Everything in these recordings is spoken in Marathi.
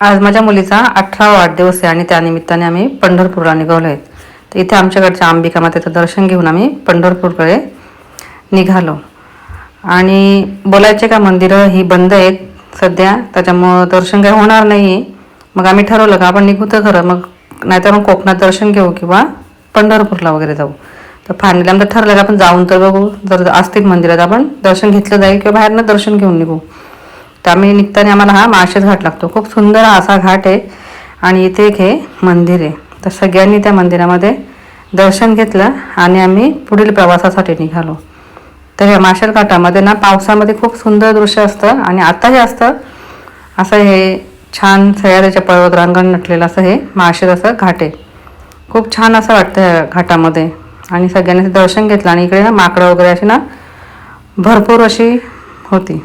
आज माझ्या मुलीचा अठरा वाढदिवस आहे आणि त्यानिमित्ताने आम्ही पंढरपूरला निघालो आहेत तर इथे आमच्याकडच्या अंबिका मातेचं दर्शन घेऊन आम्ही पंढरपूरकडे निघालो. आणि बोलायचे का मंदिरं ही बंद आहेत सध्या त्याच्यामुळं दर्शन काही होणार नाही मग आम्ही ठरवलं का आपण निघू तर खरं मग नाहीतर मग कोकणात दर्शन घेऊ किंवा पंढरपूरला वगैरे जाऊ. तर फायनली आमचं ठरलं का आपण जाऊन तर बघू. जर असतील मंदिरात आपण दर्शन घेतलं जाईल किंवा बाहेरनं दर्शन घेऊन निघू. तर आम्ही निघताना आम्हाला हा माळशेज घाट लागतो. खूप सुंदर असा घाट आहे. आणि इथे एक हे मंदिर आहे. तर सगळ्यांनी त्या मंदिरामध्ये दर्शन घेतलं आणि आम्ही पुढील प्रवासासाठी निघालो. तर ह्या माशेल घाटामध्ये ना पावसामध्ये खूप सुंदर दृश्य असतं आणि आताही असतं. असं हे छान सह्याद्रीच्या पर्वत रांगण नटलेलं असं हे माळशेज असं घाट आहे. खूप छान असं वाटतं ह्या घाटामध्ये. आणि सगळ्यांनी दर्शन घेतलं आणि इकडे ना माकडं वगैरे अशी ना भरपूर अशी होती.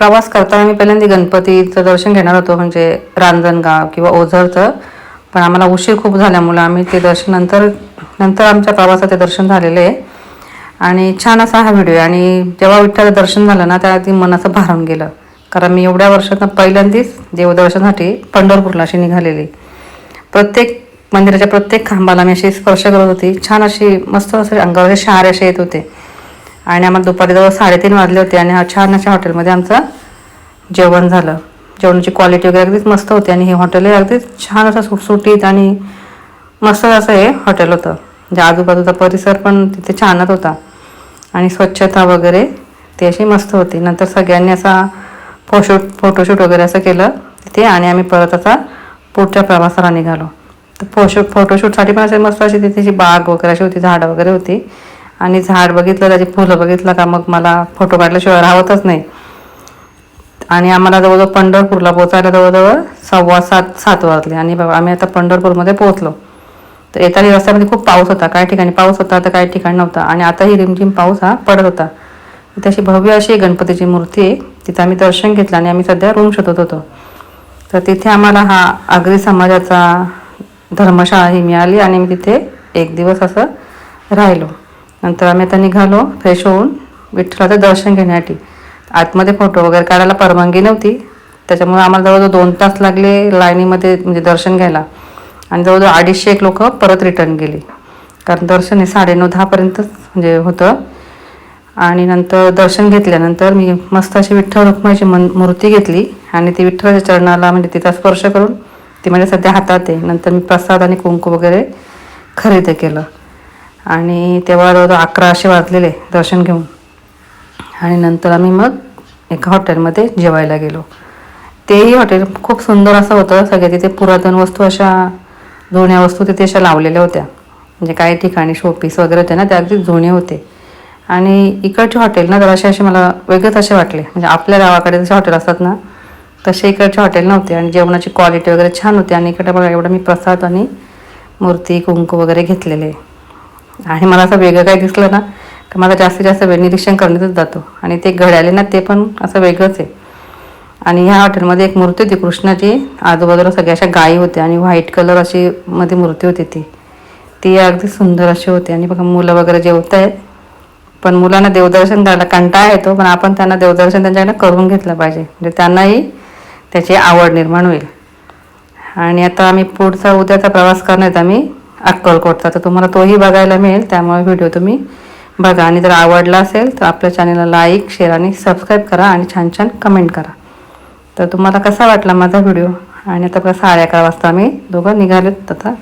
प्रवास करताना मी पहिल्यांदा गणपतीचं दर्शन घेणार होतो म्हणजे रांजणगाव किंवा ओझरचं. पण आम्हाला उशीर खूप झाल्यामुळं आम्ही ते दर्शन नंतर नंतर आमच्या प्रवासाचे दर्शन झालेले. आहे आणि छान असा हा व्हिडिओ आहे. आणि जेव्हा विठ्ठल दर्शन झालं ना त्या ती मन असं भारून गेलं. कारण मी एवढ्या वर्षात पहिल्यांदाच देवदर्शनासाठी पंढरपूरला अशी निघालेली. प्रत्येक मंदिराच्या प्रत्येक खांबाला मी अशी स्पर्श करत होती. छान अशी मस्त असे अंगावर शहारे असे येत होते. आणि आम्हाला दुपारी जवळ साडेतीन वाजले होते आणि हा छान अशा हॉटेलमध्ये आमचं जेवण झालं. जेवणाची क्वालिटी वगैरे अगदीच मस्त होती आणि हे हॉटेल अगदीच छान असं सुटसुटीत आणि मस्त असं हे हॉटेल होतं. म्हणजे आजूबाजूचा परिसर पण तिथे छानच होता. आणि स्वच्छता वगैरे ती अशी मस्त होती. नंतर सगळ्यांनी असा फोटोशूट फोटोशूट वगैरे असं केलं तिथे आणि आम्ही परत आता पुढच्या प्रवासाला निघालो. तर फोशूट फोटोशूटसाठी पण असे मस्त अशी तिथे बाग वगैरे अशी होती झाडं वगैरे होती. आणि झाड बघितलं त्याची फुलं बघितलं का मग मला फोटो काढल्याशिवाय राहतच नाही. आणि आम्हाला जवळजवळ पंढरपूरला पोचायला जवळजवळ सव्वा सात सात वाजले. आणि बाबा आम्ही आता पंढरपूरमध्ये पोहोचलो. तर येताना रस्त्यामध्ये खूप पाऊस होता. काही ठिकाणी पाऊस होता तर काही ठिकाणी नव्हता. आणि आताही रिमझिम पाऊस हा पडत होता. तशी अशी भव्य अशी गणपतीची मूर्ती आहे. तिथं आम्ही दर्शन घेतलं आणि आम्ही सध्या रूम शोधत होतो. तर तिथे आम्हाला हा आगरी समाजाचा धर्मशाळा ही मिळाली आणि मी तिथे एक दिवस असं राहिलो. नंतर आम्ही आता निघालो फ्रेश होऊन विठ्ठलाचं दर्शन घेण्यासाठी. आतमध्ये फोटो वगैरे काढायला परवानगी नव्हती. त्याच्यामुळे आम्हाला जवळजवळ दोन तास लागले लाईनीमध्ये म्हणजे दर्शन घ्यायला. आणि जवळजवळ अडीचशे एक लोक परत रिटर्न गेले. कारण दर्शन हे साडेनऊ दहापर्यंतच म्हणजे होतं. आणि नंतर दर्शन घेतल्यानंतर मी मस्त अशी विठ्ठल रुक्माची मन मूर्ती घेतली. आणि ती विठ्ठलाच्या चरणाला म्हणजे तिचा स्पर्श करून ती माझ्या सध्या हातात आहे. नंतर मी प्रसाद आणि कुंकू वगैरे खरेदी केलं. आणि तेव्हा जवळजवळ अकरा असे वाजलेले दर्शन घेऊन. आणि नंतर आम्ही मग एका हॉटेलमध्ये जेवायला गेलो. तेही हॉटेल खूप सुंदर असं होतं. सगळ्या तिथे पुरातन वस्तू अशा जुन्या वस्तू तिथे अशा लावलेल्या होत्या. म्हणजे काही ठिकाणी शोपीस वगैरे होते ना ते अगदी जुने होते. आणि इकडचे हॉटेल ना जरासे असे मला वेगळेच असे वाटले. म्हणजे आपल्या गावाकडे जसे हॉटेल असतात ना तसे इकडचे हॉटेल नव्हते. आणि जेवणाची क्वालिटी वगैरे छान होती. आणि इकडे बघा एवढं मी प्रसाद आणि मूर्ती कुंकू वगैरे घेतलेले. आणि मला असं वेगळं काही दिसलं ना तर मला जास्तीत जास्त वेळ निरीक्षण करण्यातच जातो. आणि ते घड्याळे ना ते पण असं वेगळंच आहे. आणि ह्या हॉटेलमध्ये एक मूर्ती होती कृष्णाची. आजूबाजूला सगळ्या अशा गायी होत्या आणि व्हाईट कलर अशी मध्ये मूर्ती होती ती. ती अगदी सुंदर अशी होती. आणि बघा मुलं वगैरे जेवत आहेत पण मुलांना देवदर्शन करायला कंटाळा येतो पण आपण त्यांना देवदर्शन त्यांच्याकडे करून घेतलं पाहिजे. म्हणजे त्यांनाही त्याची आवड निर्माण होईल. आणि आता आम्ही पुढचा उद्याचा प्रवास करण्यात आम्ही. अक्कलकोटचा तर तुम्हाला तोही बघायला मिळेल. त्यामुळे व्हिडिओ तुम्ही बघा. आणि जर आवडला असेल तर आपल्या चॅनलला लाईक शेअर आणि सबस्क्राईब करा आणि छान छान कमेंट करा. तर तुम्हाला कसा वाटला माझा व्हिडिओ आणि आता बघा साडे अकरा वाजता आम्ही दोघं निघालेत आता